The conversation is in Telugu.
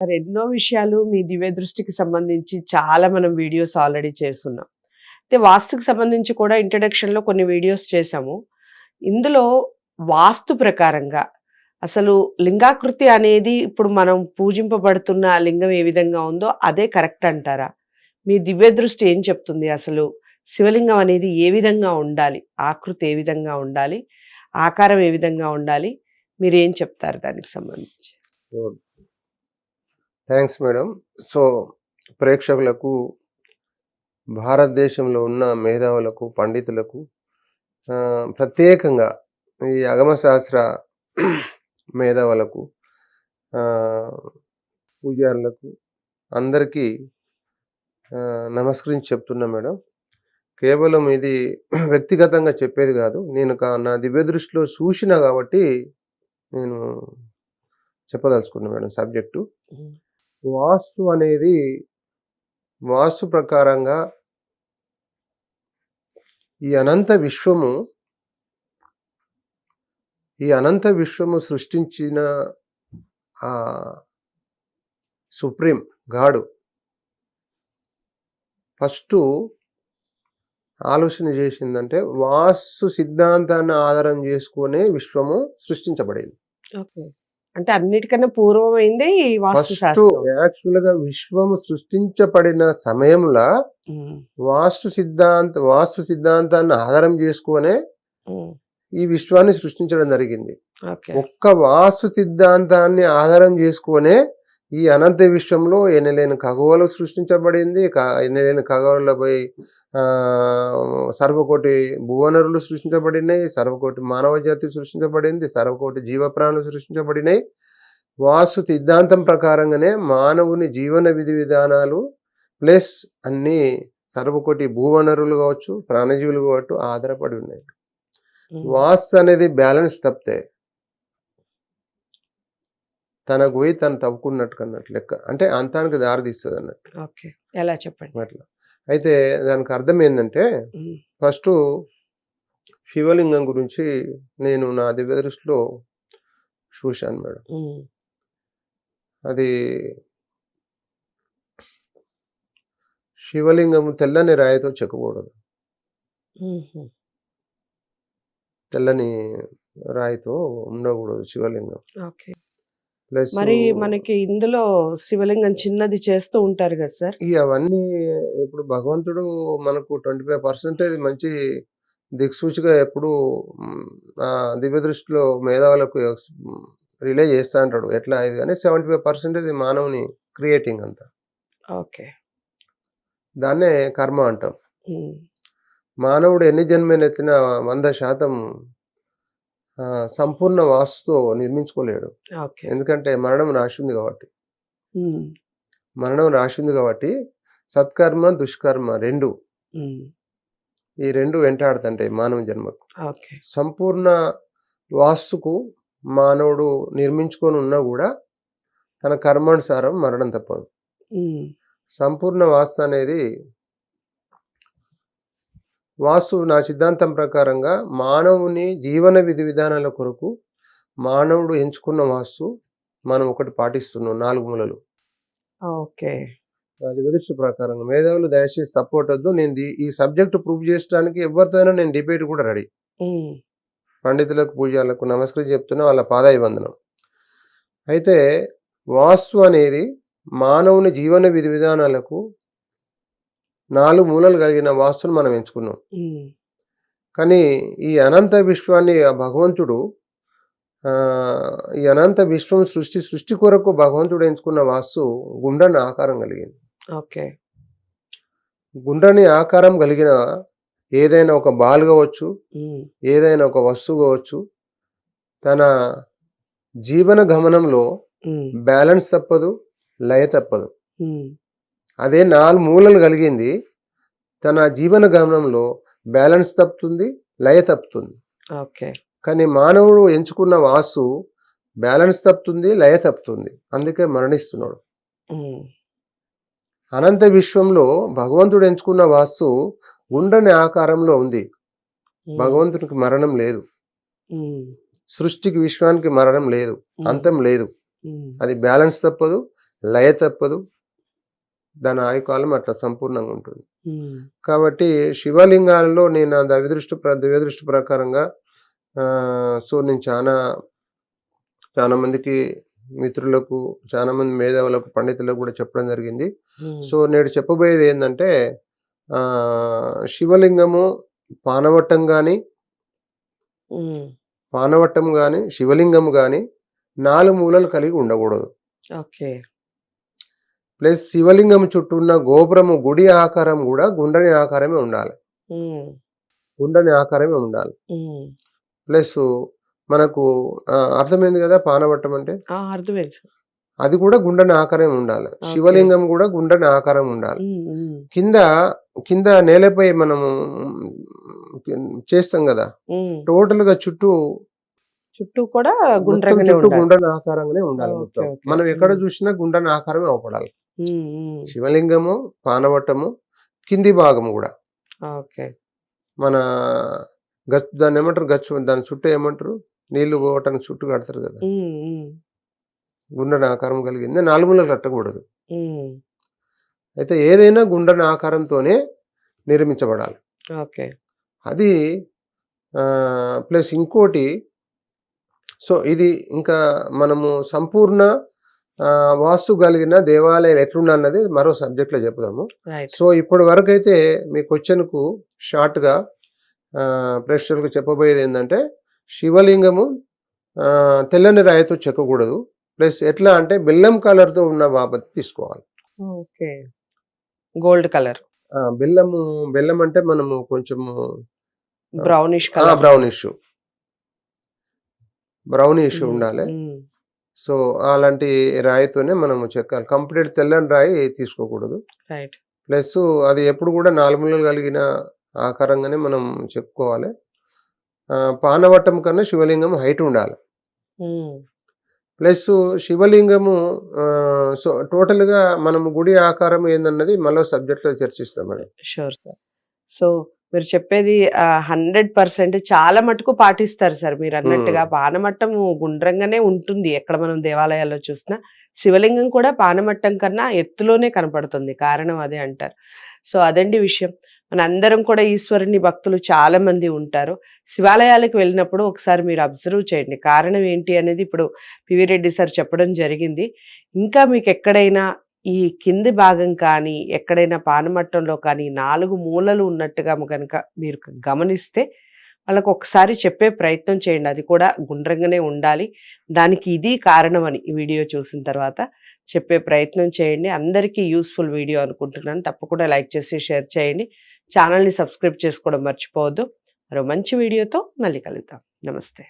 సార్ ఎన్నో విషయాలు మీ దివ్య దృష్టికి సంబంధించి చాలా మనం వీడియోస్ ఆల్రెడీ చేస్తున్నాం. అయితే వాస్తుకు సంబంధించి కూడా ఇంట్రడక్షన్లో కొన్ని వీడియోస్ చేసాము ఇందులో వాస్తు ప్రకారంగా అసలు లింగాకృతి అనేది ఇప్పుడు మనం పూజింపబడుతున్న లింగం ఏ విధంగా ఉందో అదే కరెక్ట్ అంటారా? మీ దివ్య దృష్టి ఏం చెప్తుంది? అసలు శివలింగం అనేది ఏ విధంగా ఉండాలి? ఆకృతి ఏ విధంగా ఉండాలి? ఆకారం ఏ విధంగా ఉండాలి? మీరు ఏం చెప్తారు దానికి సంబంధించి? థ్యాంక్స్ మేడం సో ప్రేక్షకులకు భారతదేశంలో ఉన్న మేధావులకు పండితులకు ప్రత్యేకంగా ఈ అగమశాస్త్ర మేధావులకు పూజారులకు అందరికీ నమస్కరించి చెప్తున్నా మేడం కేవలం ఇది వ్యక్తిగతంగా చెప్పేది కాదు. నేను కా- నా దివ్య దృష్టిలో చూసిన కాబట్టి నేను చెప్పదలుచుకున్నా మేడం సబ్జెక్టు వాస్తు అనేది వాస్తు ప్రకారంగా ఈ అనంత విశ్వము ఈ అనంత విశ్వము సృష్టించిన ఆ సుప్రీం గాడు ఫస్ట్ ఆలోచన చేసిందంటే వాస్తు సిద్ధాంతాన్ని ఆధారం చేసుకునే విశ్వము సృష్టించబడింది. ఓకే. అంటే అన్నిటికన్నా పూర్వమైంది యాక్చువల్గా విశ్వము సృష్టించబడిన సమయంలో వాస్తు సిద్ధాంత వాస్తు సిద్ధాంతాన్ని ఆధారం చేసుకునే ఈ విశ్వాన్ని సృష్టించడం జరిగింది. ఒక్క వాస్తు సిద్ధాంతాన్ని ఆధారం చేసుకునే ఈ అనంత విశ్వంలో ఎనలేని ఖగోళం సృష్టించబడింది. క- ఎనలేని ఖగోళపై సర్వకోటి భువనరులు సృష్టించబడినాయి సర్వకోటి మానవ జాతి సృష్టించబడింది సర్వకోటి జీవప్రాణులు సృష్టించబడినాయి వాస్తు సిద్ధాంతం ప్రకారంగానే మానవుని జీవన విధి విధానాలు ప్లస్ అన్ని సర్వకోటి భూవనరులు కావచ్చు ప్రాణజీవులు కావచ్చు ఆధారపడి ఉన్నాయి. వాస్తు అనేది బ్యాలెన్స్ తప్పితే తనకు పోయి తను తవ్వుకున్నట్టు అన్నట్టు లెక్క. అంటే అంతానికి దారితీస్తుంది అన్నట్టు. ఓకే. ఎలా చెప్పండి? అట్లా. అయితే దానికి అర్థం ఏంటంటే ఫస్ట్ శివలింగం గురించి నేను నా దివ్య దృష్టిలో చూశాను మేడం. అది శివలింగం తెల్లని రాయితో చెక్కకూడదు. తెల్లని రాయితో ఉండకూడదు శివలింగం. ఓకే. మరి మనకి ఇందులో శివలింగం చిన్నది చేస్తూ ఉంటారు కదా సార్? అవన్నీ ఇప్పుడు భగవంతుడు మనకు ట్వంటీ ఫైవ్ పర్సెంటేజ్ మంచి దిక్సూచిగా ఎప్పుడు దివ్య దృష్టిలో మేధావులకు రిలే చేస్తా అంటాడు. ఎట్లా ఇది కానీ సెవెంటీ ఫైవ్ పర్సెంటేజ్ మానవుని క్రియేటింగ్ అంత. ఓకే. దాన్నే కర్మ అంటాం. మానవుడు ఎన్ని జన్మలు ఎత్తినా వంద శాతం సంపూర్ణ వాస్తుతో నిర్మించుకోలేడు. ఎందుకంటే మరణం రాసి ఉంది కాబట్టి. మరణం రాసి ఉంది కాబట్టి సత్కర్మ దుష్కర్మ రెండు ఈ రెండు వెంటాడుతుంటాయి మానవ జన్మకు. సంపూర్ణ వాస్తుకు మానవుడు నిర్మించుకొని ఉన్నా కూడా తన కర్మానుసారం మరణం తప్పదు. సంపూర్ణ వాస్తు అనేది వాస్తు నా సిద్ధాంతం ప్రకారంగా మానవుని జీవన విధి విధానాల కొరకు మానవుడు ఎంచుకున్న వాస్తు మనం ఒకటి పాటిస్తున్నాం నాలుగు మూలలు. ఓకే. అది విదర్శ ప్రకారంగా మేధావులు దయచేసి సపోర్ట్ వద్దు. నేను ఈ సబ్జెక్ట్ ప్రూవ్ చేయడానికి ఎవరితోనైనా నేను డిబేట్ కూడా రెడీ. పండితులకు పూజలకు నమస్కరించి చెప్తున్నా వాళ్ళ పాదాభివందనం. అయితే వాస్తు అనేది మానవుని జీవన విధి విధానాలకు నాలుగు మూలలు కలిగిన వాస్తును మనం ఎంచుకున్నాం. కానీ ఈ అనంత విశ్వాన్ని ఆ భగవంతుడు ఆ, ఈ అనంత విశ్వం సృష్టి సృష్టి కొరకు భగవంతుడు ఎంచుకున్న వాస్తు గుండ్రని ఆకారం కలిగింది. ఓకే. గుండ్రని ఆకారం కలిగిన ఏదైనా ఒక బాల్ కావచ్చు ఏదైనా ఒక వస్తువు కావచ్చు తన జీవన గమనంలో బ్యాలెన్స్ తప్పదు లయ తప్పదు. అదే నాలుగు మూలలు కలిగింది. తన జీవన గమనంలో బ్యాలెన్స్ తప్పుతుంది లయ తప్పుతుంది. ఓకే. కానీ మానవుడు ఎంచుకున్న వాస్తు బ్యాలెన్స్ తప్పుతుంది లయ తప్పుతుంది. అందుకే మరణిస్తున్నాడు. అనంత విశ్వంలో భగవంతుడు ఎంచుకున్న వాస్తు గుండ్రని ఆకారంలో ఉంది. భగవంతునికి మరణం లేదు. సృష్టికి విశ్వానికి మరణం లేదు. అంతం లేదు. అది బ్యాలెన్స్ తప్పదు లయ తప్పదు దాని ఆయుకాలం అట్లా సంపూర్ణంగా ఉంటుంది. కాబట్టి శివలింగాలలో నేను ఆ దైవదృష్టి ప్ర దివ్యదృష్టి ప్రకారంగా సో నేను చాలా చాలా మందికి మిత్రులకు చాలా మంది మేధావులకు పండితులకు కూడా చెప్పడం జరిగింది. సో నేడు చెప్పబోయేది ఏంటంటే శివలింగము పానవట్టం కానీ పానవట్టం కానీ శివలింగం కానీ నాలుగు మూలలు కలిగి ఉండకూడదు. ఓకే. ప్లస్ శివలింగం చుట్టూ ఉన్న గోపురము గుడి ఆకారం కూడా గుండ్రని ఆకారమే ఉండాలి. ఉమ్, గుండ్రని ఆకారమే ఉండాలి. ప్లస్ మనకు అర్థమైంది కదా పానవట్టం అంటే? అర్థమైంది అది కూడా గుండ్రని ఆకారం ఉండాలి. శివలింగం కూడా గుండ్రని ఆకారం ఉండాలి. కింద కింద నేలపై మనము చేస్తాం కదా. టోటల్గా చుట్టూ చుట్టూ కూడా గుండ్రని ఆకారంగానే ఉండాలి మొత్తం. మనం ఎక్కడ. చూసినా గుండ్రని ఆకారమే అవపడాలి. శివలింగము పానవట్టము కింది భాగము కూడా. ఓకే. మన గచ్చు దాన్ని ఏమంటారు? గచ్చు దాని చుట్టూ ఏమంటారు? నీళ్ళు పోవటానికి చుట్టూ కడతారు కదా. గుండ్రని ఆకారం కలిగింది. నాలుగులో కట్టకూడదు. అయితే ఏదైనా గుండ్రని ఆకారంతోనే నిర్మించబడాలి. ఓకే. అది ప్లస్ ఇంకోటి సో ఇది ఇంకా మనము సంపూర్ణ వాస్తు కలిగిన దేవాలయాలు ఎట్లుండాలన్నది మరో సబ్జెక్ట్లో చెప్దాము సో ఇప్పటి వరకు అయితే మీ క్వశ్చన్కు షార్ట్గా ప్రేక్షకులకు చెప్పబోయేది ఏంటంటే శివలింగము తెల్లని రాయితో చెక్కకూడదు. ప్లస్ ఎట్లా అంటే బెల్లం కలర్తో ఉన్న బాబత్ తీసుకోవాలి. ఓకే. Gold colour. బెల్లము బెల్లం అంటే మనము కొంచెము బ్రౌనిష్ బ్రౌనిష్ బ్రౌనిష్ ఉండాలి. సో అలాంటి రాయితోనే మనము చెక్కాలి. కంప్లీట్ తెల్లని రాయి తీసుకోకూడదు. ప్లస్ అది ఎప్పుడు కూడా నాలుగు కలిగిన ఆకారంగానే మనం చెప్పుకోవాలి. పానవట్టం కన్నా శివలింగం హైట్ ఉండాలి. ప్లస్ శివలింగము సో టోటల్గా మనము గుడి ఆకారం ఏందన్నది మళ్ళీ సబ్జెక్ట్లో చర్చిస్తాం మేడం. Sure sir. సో మీరు చెప్పేది హండ్రెడ్ పర్సెంట్ చాలా మటుకు పాటిస్తారు సార్ మీరు అన్నట్టుగా. పానమట్టం గుండ్రంగానే ఉంటుంది ఎక్కడ మనం దేవాలయాల్లో చూసినా. శివలింగం కూడా పానమట్టం కన్నా ఎత్తులోనే కనపడుతుంది. కారణం అదే అంటారు. సో అదండి విషయం. మన అందరం కూడా ఈశ్వరుని భక్తులు చాలా మంది ఉంటారు. శివాలయాలకు వెళ్ళినప్పుడు ఒకసారి మీరు అబ్జర్వ్ చేయండి. కారణం ఏంటి అనేది ఇప్పుడు పివి రెడ్డి సార్ చెప్పడం జరిగింది. ఇంకా మీకు ఎక్కడైనా ఈ కింది భాగం కానీ ఎక్కడైనా పానమట్టంలో కానీ నాలుగు మూలలు ఉన్నట్టుగా కనుక మీరు గమనిస్తే వాళ్ళకు ఒకసారి చెప్పే ప్రయత్నం చేయండి. అది కూడా గుండ్రంగానే ఉండాలి. దానికి ఇది కారణం అని ఈ వీడియో చూసిన తర్వాత చెప్పే ప్రయత్నం చేయండి. అందరికీ యూస్ఫుల్ వీడియో అనుకుంటున్నాను. తప్పకుండా లైక్ చేసి షేర్ చేయండి. ఛానల్ని సబ్స్క్రైబ్ చేసుకోవడం మర్చిపోవద్దు. మరో మంచి వీడియోతో మళ్ళీ కలుద్దాం. నమస్తే.